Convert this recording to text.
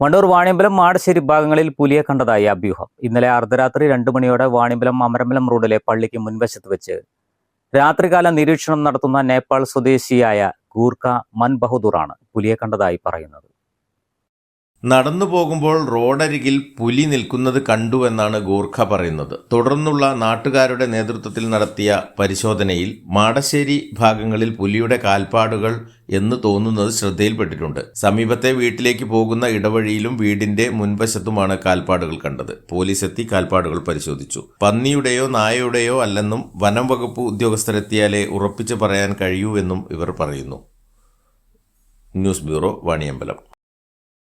Wandoor Vaniyambalam Madasseri ഭാഗങ്ങളിൽ പുലിയെ കണ്ടതായി അഭ്യൂഹം. ഇന്നലെ അർദ്ധരാത്രി രണ്ടു മണിയോടെ വാണിയമ്പലം അമരമ്പലം റോഡിലെ പള്ളിക്ക് മുൻവശത്ത് വെച്ച് രാത്രികാല നിരീക്ഷണം നടത്തുന്ന നേപ്പാൾ സ്വദേശിയായ ഗൂർഖ മൻ ബഹദൂറാണ് പുലിയെ കണ്ടതായി പറയുന്നത്. നടന്നു പോകുമ്പോൾ റോഡരികിൽ പുലി നിൽക്കുന്നത് കണ്ടുവെന്നാണ് ഗൂർഖ പറയുന്നത്. തുടർന്നുള്ള നാട്ടുകാരുടെ നേതൃത്വത്തിൽ നടത്തിയ പരിശോധനയിൽ മാടശ്ശേരി ഭാഗങ്ങളിൽ പുലിയുടെ കാൽപ്പാടുകൾ എന്ന് തോന്നുന്നത് ശ്രദ്ധയിൽപ്പെട്ടിട്ടുണ്ട്. സമീപത്തെ വീട്ടിലേക്ക് പോകുന്ന ഇടവഴിയിലും വീടിന്റെ മുൻവശത്തുമാണ് കാൽപ്പാടുകൾ കണ്ടത്. പോലീസ് എത്തി കാൽപ്പാടുകൾ പരിശോധിച്ചു. പന്നിയുടെയോ നായയുടെയോ അല്ലെന്നും വനം വകുപ്പ് ഉദ്യോഗസ്ഥരെത്തിയാലേ ഉറപ്പിച്ചു പറയാൻ കഴിയൂ എന്നും ഇവർ പറയുന്നു. News bureau Vaniyambalam.